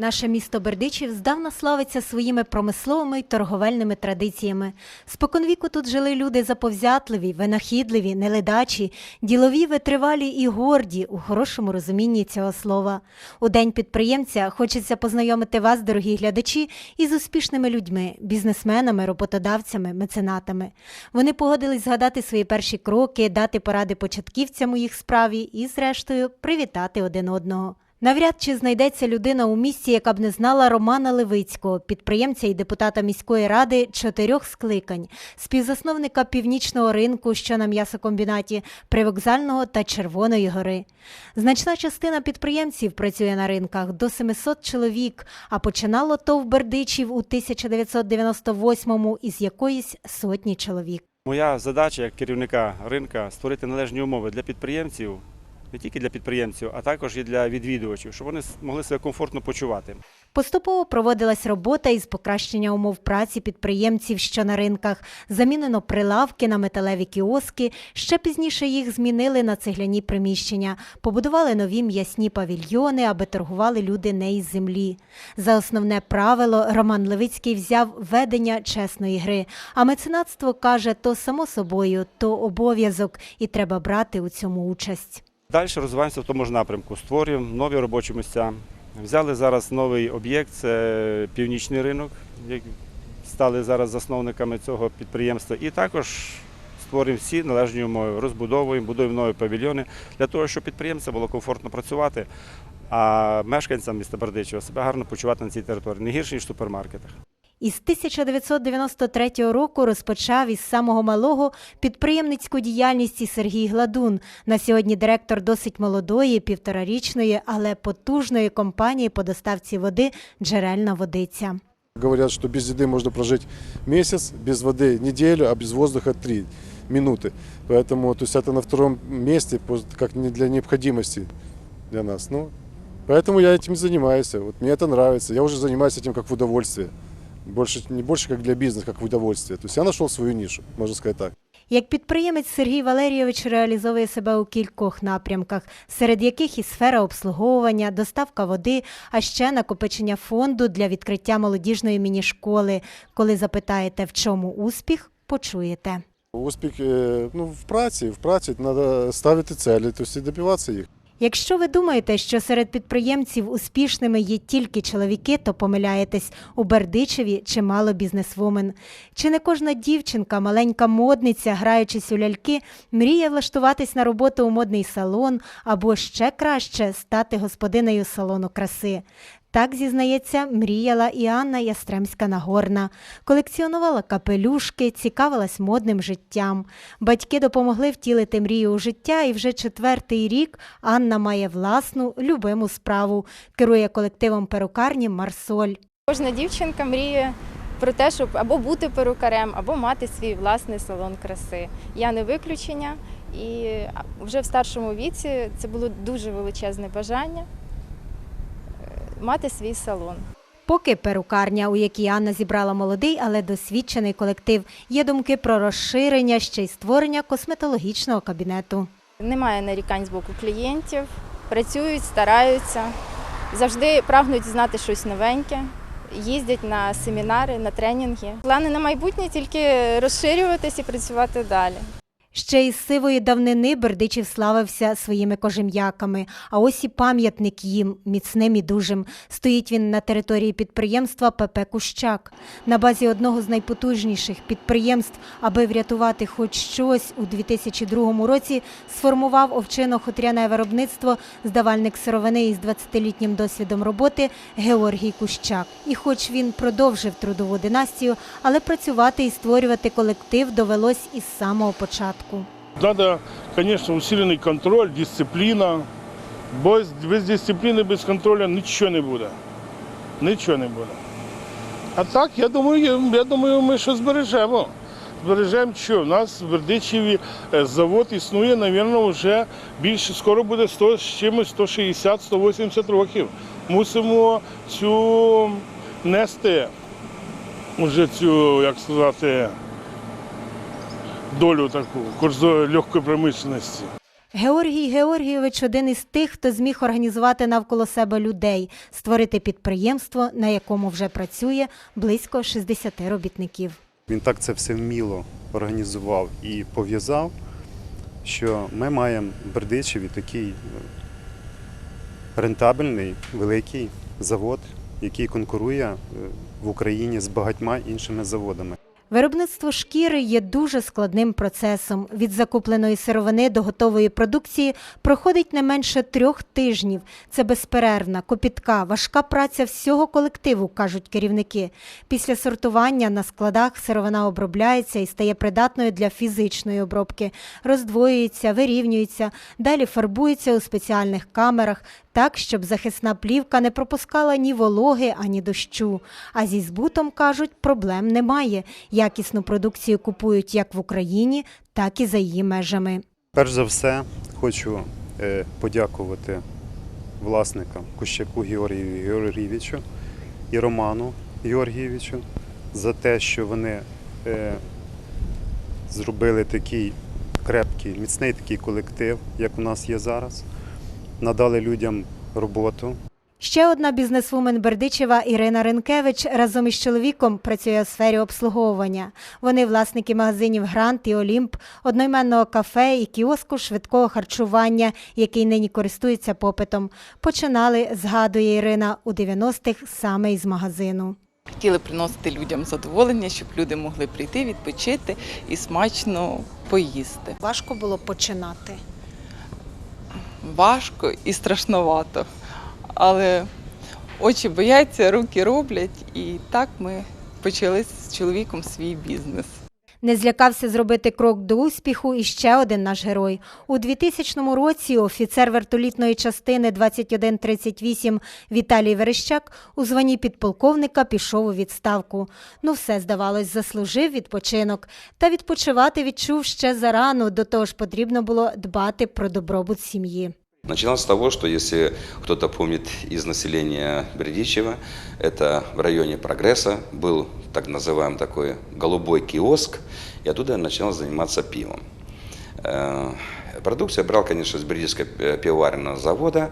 Наше місто Бердичів здавна славиться своїми промисловими й торговельними традиціями. Споконвіку тут жили люди заповзятливі, винахідливі, неледачі, ділові, витривалі і горді у хорошому розумінні цього слова. У день підприємця хочеться познайомити вас, дорогі глядачі, із успішними людьми, бізнесменами, роботодавцями, меценатами. Вони погодились згадати свої перші кроки, дати поради початківцям у їх справі і, зрештою, привітати один одного. Навряд чи знайдеться людина у місті, яка б не знала Романа Левицького, підприємця і депутата міської ради чотирьох скликань, співзасновника північного ринку, що на м'ясокомбінаті, привокзального та Червоної гори. Значна частина підприємців працює на ринках до 700 чоловік, а починало ТОВ Бердичів у 1998-му із якоїсь сотні чоловік. Моя задача як керівника ринка створити належні умови для підприємців, не тільки для підприємців, а також і для відвідувачів, щоб вони могли себе комфортно почувати. Поступово проводилась робота із покращення умов праці підприємців, що на ринках. Замінено прилавки на металеві кіоски. Ще пізніше їх змінили на цегляні приміщення, побудували нові м'ясні павільйони, аби торгували люди не із землі. За основне правило Роман Левицький взяв ведення чесної гри. А меценатство каже, то само собою, то обов'язок, і треба брати у цьому участь. Далі розвиваємося в тому ж напрямку, створюємо нові робочі місця. Взяли зараз новий об'єкт, це північний ринок, стали зараз засновниками цього підприємства. І також створюємо всі належні умови, розбудовуємо, будуємо нові павільйони для того, щоб підприємцям було комфортно працювати, а мешканцям міста Бердичева себе гарно почувати на цій території, не гірше, ніж в супермаркетах. Із 1993 року розпочав із самого малого підприємницьку діяльність і Сергій Гладун. На сьогодні директор досить молодої, півторарічної, але потужної компанії по доставці води Джерельна водиця. Говорят, что без еды можно прожить месяц, без воды неделю, а без воздуха три минуты. Поэтому то есть это на втором месте, пос- как не для необходимости для нас. Ну, поэтому я этим и занимаюсь. Вот мне это нравится. Я уже занимаюсь этим как в удовольствие. Больше, не больше как для бизнеса, как в удовольствие. То есть я нашел свою нишу, можно сказать так. Як підприємець Сергій Валерійович реалізовує себе у кількох напрямках, серед яких і сфера обслуговування, доставка води, а ще накопичення фонду для відкриття молодіжної міні-школи. Коли запитаєте, в чому успіх, почуєте. Успіх е, ну, в праці, в праці треба ставити цілі, то есть добиватися їх. Якщо ви думаєте, що серед підприємців успішними є тільки чоловіки, то помиляєтесь у Бердичеві чимало бізнесвумен. Чи не кожна дівчинка, маленька модниця, граючись у ляльки, мріє влаштуватись на роботу у модний салон або ще краще стати господинею салону краси? Так зізнається, мріяла і Анна Ястремська Нагорна. Колекціонувала капелюшки, цікавилась модним життям. Батьки допомогли втілити мрію у життя, і вже четвертий рік Анна має власну любиму справу. Керує колективом перукарні Марсоль. Кожна дівчинка мріє про те, щоб або бути перукарем, або мати свій власний салон краси. Я не виключення, і вже в старшому віці це було дуже величезне бажання мати свій салон. Поки перукарня, у якій Анна зібрала молодий, але досвідчений колектив, є думки про розширення ще й створення косметологічного кабінету. Немає нарікань з боку клієнтів, працюють, стараються, завжди прагнуть знати щось новеньке. Їздять на семінари, на тренінги. Плани на майбутнє тільки розширюватись і працювати далі. Ще із сивої давнини Бердичів славився своїми кожем'яками, а ось і пам'ятник їм, міцним і дужим. Стоїть він на території підприємства ПП Кущак. На базі одного з найпотужніших підприємств, аби врятувати хоч щось, у 2002 році сформував овчино-хутряне виробництво здавальник сировини із 20-літнім досвідом роботи Георгій Кущак. І хоч він продовжив трудову династію, але працювати і створювати колектив довелось із самого початку. Надо, конечно, усилений контроль, дисципліна. Бо без- дисципліни, без контролю нічого не буде. Нічого не буде. А так, я думаю, я, думаю, ми що збережемо. Збережемо що? У нас в Бердичеві е, завод існує, мабуть, вже більше, скоро буде 100, з чимось 160-180 років. Мусимо цю нести, уже цю, як сказати, долю таку курс легкої промисловості. Георгій Георгійович один із тих, хто зміг організувати навколо себе людей, створити підприємство, на якому вже працює близько 60 робітників. Він так це все вміло організував і пов'язав, що ми маємо в Бердичеві такий е, рентабельний великий завод, який конкурує е, в Україні з багатьма іншими заводами. Виробництво шкіри є дуже складним процесом. Від закупленої сировини до готової продукції проходить не менше трьох тижнів. Це безперервна, копітка, важка праця всього колективу, кажуть керівники. Після сортування на складах сировина обробляється і стає придатною для фізичної обробки, роздвоюється, вирівнюється, далі фарбується у спеціальних камерах, так, щоб захисна плівка не пропускала ні вологи, ані дощу. А зі збутом, кажуть, проблем немає. Якісну продукцію купують як в Україні, так і за її межами. Перш за все, хочу е, подякувати власникам Кущаку Георгію Георгійовичу і Роману Георгійовичу за те, що вони е, зробили такий крепкий, міцний такий колектив, як у нас є зараз, надали людям роботу, Ще одна бізнесвумен Бердичева Ірина Ренкевич разом із чоловіком працює у сфері обслуговування. Вони власники магазинів Грант і Олімп, одноіменного кафе і кіоску швидкого харчування, який нині користується попитом. Починали, згадує Ірина, у 90-х саме із магазину. Хотіли приносити людям задоволення, щоб люди могли прийти, відпочити і смачно поїсти. Важко було починати. Важко і страшновато, але очі бояться, руки роблять, і так ми почали з чоловіком свій бізнес. Не злякався зробити крок до успіху і ще один наш герой. У 2000 році офіцер вертолітної частини 2138 Віталій Верещак у званні підполковника пішов у відставку. Ну все, здавалось, заслужив відпочинок. Та відпочивати відчув ще зарано, до того ж потрібно було дбати про добробут сім'ї. Начиналось с того, что если кто-то помнит из населения Бердичева, это в районе Прогресса был так называемый такой голубой киоск, и оттуда я начал заниматься пивом. Э, Продукцию я брал, конечно, с Бердичевского э, пивоваренного завода,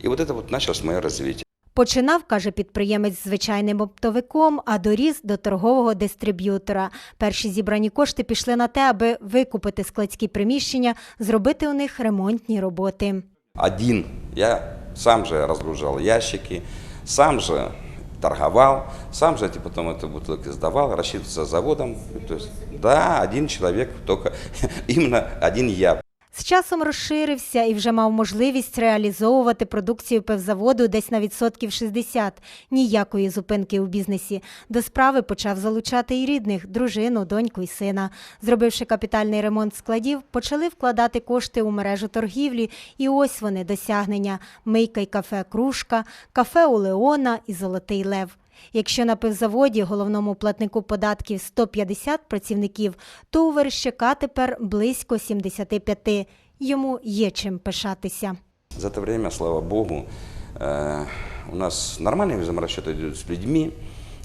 и вот это вот началось мое развитие. Починав, каже підприємець, звичайним оптовиком, а доріс до торгового дистриб'ютора. Перші зібрані кошти пішли на те, аби викупити складські приміщення, зробити у них ремонтні роботи. Один я сам же разгружал ящики, сам же торговал, сам же эти потом это бутылки сдавал, рассчитывался заводом. То есть, да, один человек, только именно один я. З часом розширився і вже мав можливість реалізовувати продукцію певзаводу десь на відсотків 60. Ніякої зупинки у бізнесі. До справи почав залучати і рідних, дружину, доньку і сина. Зробивши капітальний ремонт складів, почали вкладати кошти у мережу торгівлі, і ось вони досягнення: мийка й кафе Кружка, кафе у і Золотий Лев. Якщо на пивзаводі головному платнику податків 150 працівників, то у Верещака тепер близько 75. Йому є чим пишатися. За это время, слава богу, э, у нас нормальный взаиморасчет идет с людьми.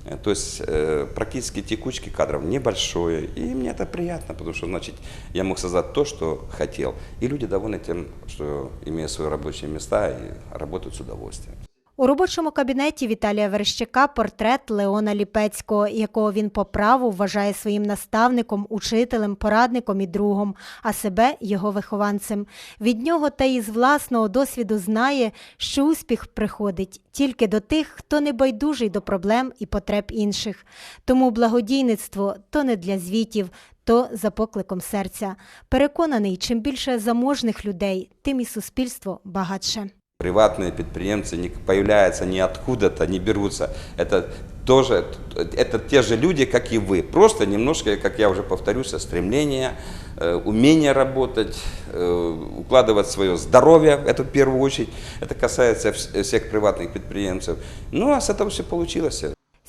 Э, То есть э, практически текучки кадров небольшое. И мне это приятно, потому что, значит, я мог создать то, что хотел. И люди довольны тем, что имеют свои рабочие места и работают с удовольствием. У робочому кабінеті Віталія Верещака портрет Леона Ліпецького, якого він по праву вважає своїм наставником, учителем, порадником і другом, а себе його вихованцем. Від нього та із власного досвіду знає, що успіх приходить тільки до тих, хто не байдужий до проблем і потреб інших. Тому благодійництво то не для звітів, то за покликом серця. Переконаний, чим більше заможних людей, тим і суспільство багатше. Приватные предприемцы не появляются ниоткуда-то, не берутся. Это тоже, это те же люди, как и вы. Просто немножко, как я уже повторюсь, стремление, э, умение работать, э, укладывать свое здоровье, это в первую очередь. Это касается вс- всех приватных предприемцев. Ну, а с этого все получилось.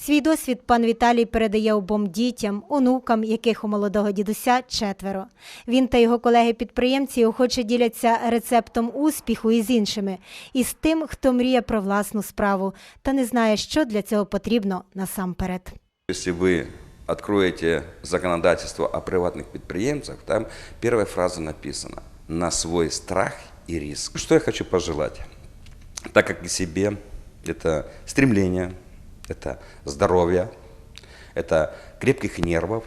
Свій досвід пан Віталій передає обом дітям, онукам, яких у молодого дідуся четверо. Він та його колеги-підприємці охоче діляться рецептом успіху із іншими, і з тим, хто мріє про власну справу та не знає, що для цього потрібно насамперед. Если вы откроете законодательство о приватных предприемцах, там первая фраза написана. на свой страх и риск. Что я хочу пожелать? Так как и себе, это стремление, это здоровье, это крепких нервов.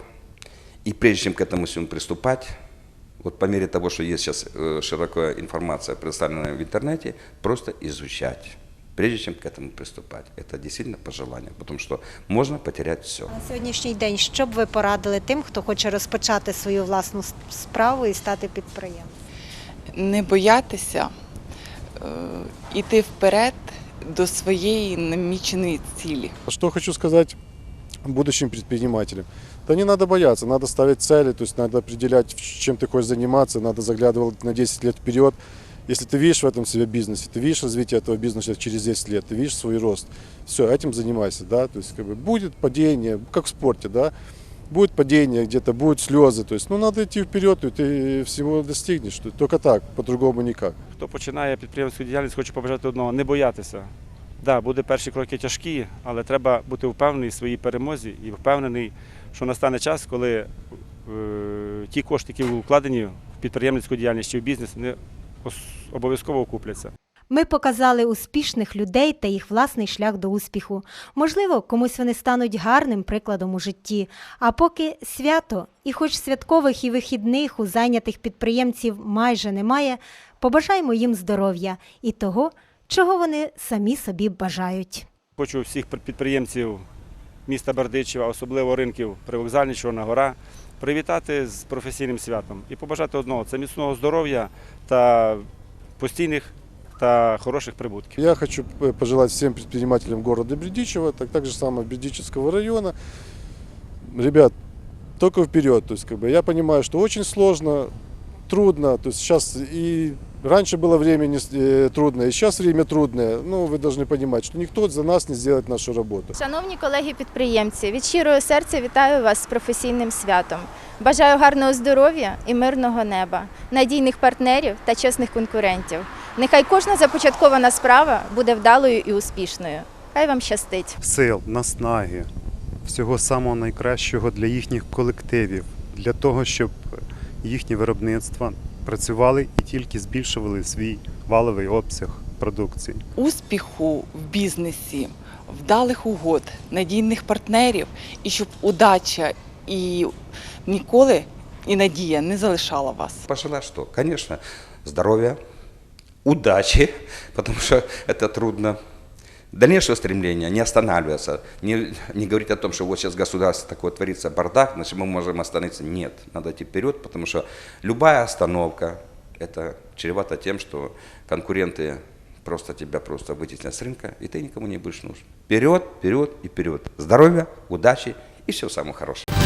И прежде чем к этому всему приступать, вот по мере того, что есть сейчас э, широкая информация, представленная в интернете, просто изучать, прежде чем к этому приступать. Это действительно пожелание, потому что можно потерять все. На сьогоднішній день що б ви порадили тим, хто хоче розпочати свою власну с- справу і стати підприємцем? Не боятися, е, іти вперед до своєї наміченої цілі. Что хочу сказать будущим предпринимателям? Да не надо бояться, надо ставить цели, то есть надо определять, чем ты хочешь заниматься, надо заглядывать на 10 лет вперед. Если ты видишь в этом себе бизнесе, ты видишь развитие этого бизнеса через 10 лет, ты видишь свой рост, все, этим занимайся, да, то есть как бы будет падение, как в спорте, да, будет падение где-то, будут слезы, то есть, ну, надо идти вперед, и ты всего достигнешь, только так, по-другому никак. Хто починає підприємську діяльність, хочу побажати одного не боятися. Да, буде перші кроки тяжкі, але треба бути впевнений в своїй перемозі і впевнений, що настане час, коли е, ті кошти, які вкладені в підприємницьку діяльність чи в бізнес, ос- обов'язково окупляться. Ми показали успішних людей та їх власний шлях до успіху. Можливо, комусь вони стануть гарним прикладом у житті. А поки свято, і хоч святкових і вихідних у зайнятих підприємців майже немає, побажаємо їм здоров'я і того, чого вони самі собі бажають. Хочу всіх підприємців міста Бердичева, особливо ринків Привокзальний, Чорна Гора, привітати з професійним святом і побажати одного це міцного здоров'я та постійних та хороших прибутків. Я хочу э, пожелать всем предпринимателям города Бердичева, так, же самое Бердичевского района. Ребят, только вперед. То я понимаю, что очень сложно, трудно. То есть сейчас и раньше было время не, с- э, трудное, и сейчас время трудное. Ну, вы должны понимать, что никто за нас не сделает нашу работу. Шановні колеги-підприємці, від щирого серця вітаю вас з професійним святом. Бажаю гарного здоров'я і мирного неба, надійних партнерів та чесних конкурентів. Нехай кожна започаткована справа буде вдалою і успішною. Хай вам щастить! Сил, наснаги, всього самого найкращого для їхніх колективів, для того, щоб їхні виробництва працювали і тільки збільшували свій валовий обсяг продукції. Успіху в бізнесі, вдалих угод, надійних партнерів, і щоб удача і ніколи і надія не залишала вас. Пожелать что? Конечно, здоровья, удачи, потому что это трудно. Дальнейшего стремления не останавливаться, не, не говорить о том, что вот сейчас государство такое творится бардак, значит мы можем остановиться. Нет, надо идти вперед, потому что любая остановка это чревато тем, что конкуренты просто тебя просто вытеснят с рынка, и ты никому не будешь нужен. Вперед, вперед и вперед. Здоровья, удачи и всего самого хорошего.